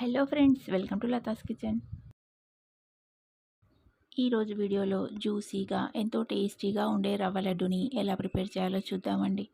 Hello friends welcome to Latha's kitchen. ఈరోజు వీడియోలో జ్యూసీగా ఎంతో టేస్టీగా ఉండే రవ్వ లడ్డుని ఎలా ప్రిపేర్ చేయాలో చూద్దామండి.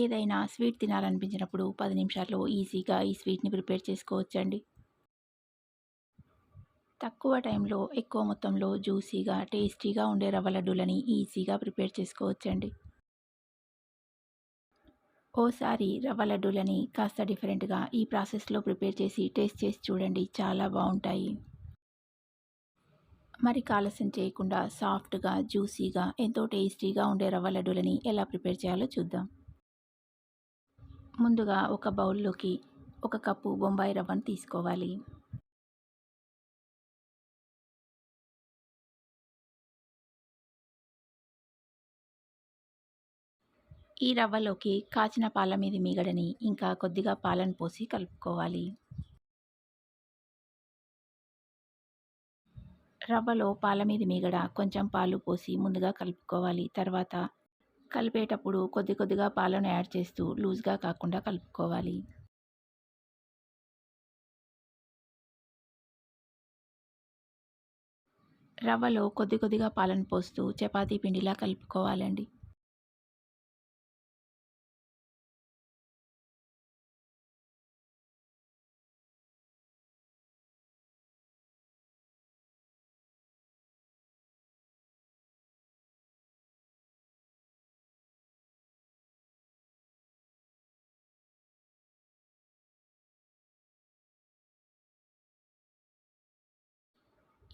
ఏదైనా స్వీట్ తినాలనిపించినప్పుడు పది నిమిషాల్లో ఈజీగా ఈ స్వీట్ని ప్రిపేర్ చేసుకోవచ్చండి. తక్కువ టైంలో ఎక్కువ మొత్తంలో జ్యూసీగా టేస్టీగా ఉండే రవ్వ లడ్డూలని ఈజీగా ప్రిపేర్ చేసుకోవచ్చండి. ఓసారి రవ్వ లడ్డూలని కాస్త డిఫరెంట్గా ఈ ప్రాసెస్లో ప్రిపేర్ చేసి టేస్ట్ చేసి చూడండి చాలా బాగుంటాయి. మరి కాలస్యం చేయకుండా సాఫ్ట్గా జ్యూసీగా ఎంతో టేస్టీగా ఉండే రవ్వ లడ్డూలని ఎలా ప్రిపేర్ చేయాలో చూద్దాం. ముందుగా ఒక బౌల్లోకి ఒక కప్పు బొంబాయి రవ్వను తీసుకోవాలి. ఈ రవ్వలోకి కాచిన పాల మీది మీగడని ఇంకా కొద్దిగా పాలను పోసి కలుపుకోవాలి. రవ్వలో పాల మీది మీగడ కొంచెం పాలు పోసి ముందుగా కలుపుకోవాలి. తర్వాత కలిపేటప్పుడు కొద్ది కొద్దిగా పాలను యాడ్ చేస్తూ లూజ్గా కాకుండా కలుపుకోవాలి. రవ్వలో కొద్ది కొద్దిగా పాలను పోస్తూ చపాతీ పిండిలా కలుపుకోవాలండి.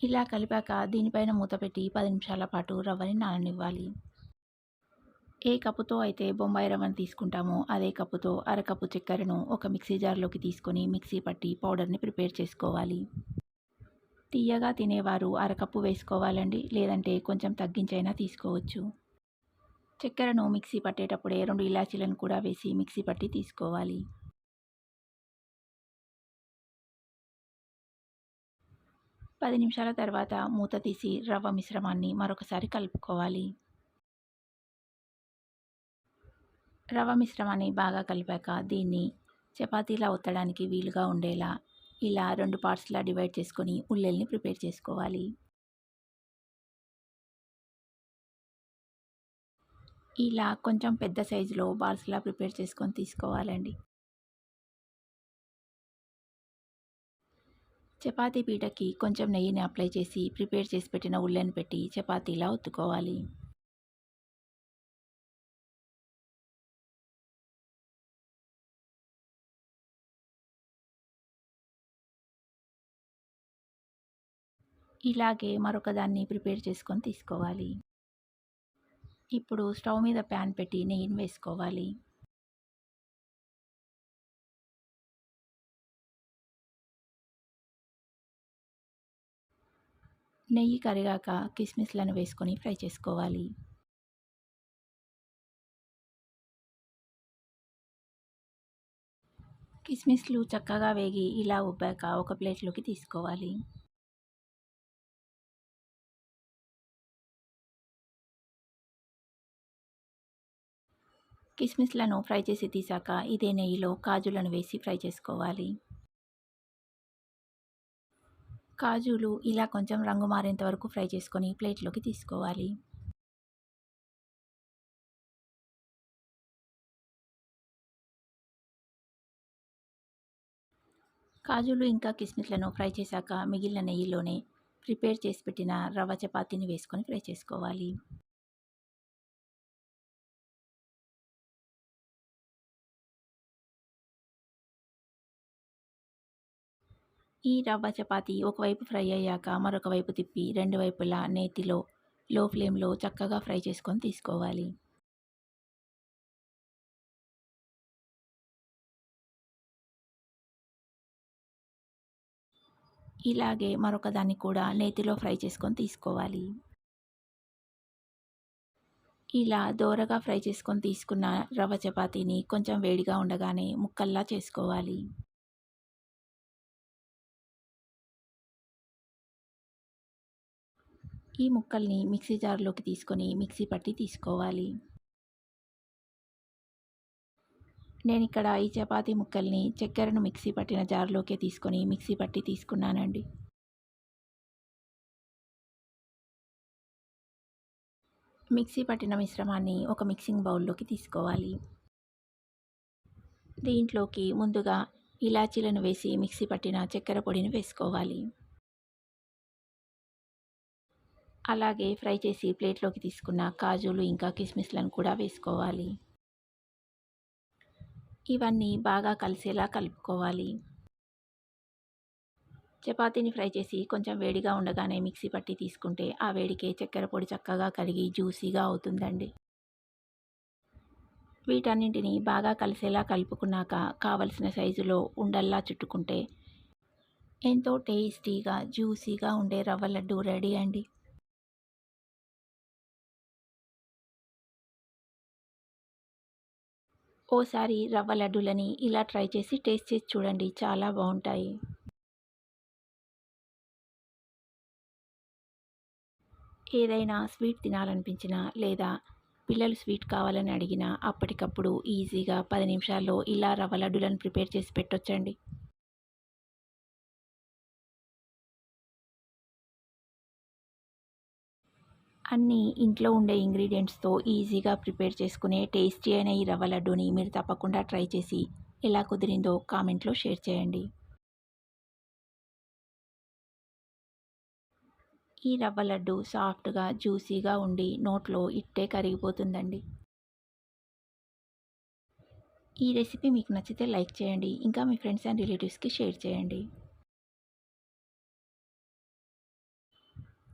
ఇలా కలిపాక దీనిపైన మూత పెట్టి పది నిమిషాల పాటు రవ్వని నాననివ్వాలి. ఏ కప్పుతో అయితే బొంబాయి రవ్వను తీసుకుంటామో అదే కప్పుతో అరకప్పు చక్కెరను ఒక మిక్సీ జార్లోకి తీసుకొని మిక్సీ పట్టి పౌడర్ని ప్రిపేర్ చేసుకోవాలి. తీయగా తినేవారు అరకప్పు వేసుకోవాలండి లేదంటే కొంచెం తగ్గించైనా తీసుకోవచ్చు. చక్కెరను మిక్సీ పట్టేటప్పుడే రెండు ఇలాచీలను కూడా వేసి మిక్సీ పట్టి తీసుకోవాలి. పది నిమిషాల తర్వాత మూత తీసి రవ్వ మిశ్రమాన్ని మరొకసారి కలుపుకోవాలి. రవ్వ మిశ్రమాన్ని బాగా కలిపాక దీన్ని చపాతీలా ఒత్తడానికి వీలుగా ఉండేలా ఇలా రెండు పార్ట్స్లా డివైడ్ చేసుకొని ఉల్లెల్ని ప్రిపేర్ చేసుకోవాలి. ఇలా కొంచెం పెద్ద సైజులో బాల్స్లా ప్రిపేర్ చేసుకొని తీసుకోవాలండి. చపాతీ పీటకి కొంచెం నెయ్యిని అప్లై చేసి ప్రిపేర్ చేసి పెట్టిన ఉల్లెని పెట్టి చపాతీలా ఒత్తుకోవాలి. ఇలాగే మరొక దాన్ని ప్రిపేర్ చేసుకొని తీసుకోవాలి. ఇప్పుడు స్టవ్ మీద ప్యాన్ పెట్టి నెయ్యిని వేసుకోవాలి. నెయ్యి కరిగాక కిస్మిస్లను వేసుకొని ఫ్రై చేసుకోవాలి. కిస్మిస్లు చక్కగా వేగి ఇలా ఉబ్బాక ఒక ప్లేట్లోకి తీసుకోవాలి. కిస్మిస్లను ఫ్రై చేసి తీసాక ఇదే నెయ్యిలో కాజులను వేసి ఫ్రై చేసుకోవాలి. కాజులు ఇలా కొంచెం రంగు మారేంత వరకు ఫ్రై చేసుకొని ప్లేట్లోకి తీసుకోవాలి. కాజులు ఇంకా కిస్మిస్లను ఫ్రై చేశాక మిగిలిన నెయ్యిలోనే ప్రిపేర్ చేసి పెట్టిన రవ్వ చపాతీని వేసుకొని ఫ్రై చేసుకోవాలి. ఈ రవ్వ చపాతీ ఒకవైపు ఫ్రై అయ్యాక మరొక వైపు తిప్పి రెండు వైపులా నేతిలో లో ఫ్లేమ్లో చక్కగా ఫ్రై చేసుకొని తీసుకోవాలి. ఇలాగే మరొక దాన్ని కూడా నేతిలో ఫ్రై చేసుకొని తీసుకోవాలి. ఇలా దోరగా ఫ్రై చేసుకొని తీసుకున్న రవ్వ చపాతీని కొంచెం వేడిగా ఉండగానే ముక్కల్లా చేసుకోవాలి. ఈ ముక్కల్ని మిక్సీ జార్లోకి తీసుకొని మిక్సీ పట్టి తీసుకోవాలి. నేను ఇక్కడ ఈ చపాతీ ముక్కల్ని చక్కెరను మిక్సీ పట్టిన జార్లోకే తీసుకొని మిక్సీ పట్టి తీసుకున్నానండి. మిక్సీ పట్టిన మిశ్రమాన్ని ఒక మిక్సింగ్ బౌల్లోకి తీసుకోవాలి. దీంట్లోకి ముందుగా ఇలాచీలను వేసి మిక్సీ పట్టిన చక్కెర పొడిని వేసుకోవాలి. అలాగే ఫ్రై చేసి ప్లేట్లోకి తీసుకున్న కాజులు ఇంకా కిస్మిస్లను కూడా వేసుకోవాలి. ఇవన్నీ బాగా కలిసేలా కలుపుకోవాలి. చపాతీని ఫ్రై చేసి కొంచెం వేడిగా ఉండగానే మిక్సీ పట్టి తీసుకుంటే ఆ వేడికే చక్కెర పొడి చక్కగా కరిగి జ్యూసీగా అవుతుందండి. వీటన్నింటిని బాగా కలిసేలా కలుపుకున్నాక కావలసిన సైజులో ఉండల్లా చుట్టుకుంటే ఎంతో టేస్టీగా జ్యూసీగా ఉండే రవ్వ లడ్డు రెడీ అండి. ఓసారి రవ్వ లడ్డూలని ఇలా ట్రై చేసి టేస్ట్ చేసి చూడండి. చాలా బాగుంటాయి. ఏదైనా స్వీట్ తినాలనిపించినా లేదా పిల్లలు స్వీట్ కావాలని అడిగినా అప్పటికప్పుడు ఈజీగా పది నిమిషాల్లో ఇలా రవ్వ లడ్డులను ప్రిపేర్ చేసి పెట్టొచ్చండి. అన్నీ ఇంట్లో ఉండే ఇంగ్రీడియంట్స్తో ఈజీగా ప్రిపేర్ చేసుకునే టేస్టీ అయిన ఈ రవ్వ లడ్డూని మీరు తప్పకుండా ట్రై చేసి ఎలా కుదిరిందో కామెంట్లో షేర్ చేయండి. ఈ రవ్వ లడ్డు సాఫ్ట్గా జ్యూసీగా ఉండి నోట్లో ఇట్టే కరిగిపోతుందండి. ఈ రెసిపీ మీకు నచ్చితే లైక్ చేయండి ఇంకా మీ ఫ్రెండ్స్ అండ్ రిలేటివ్స్కి షేర్ చేయండి.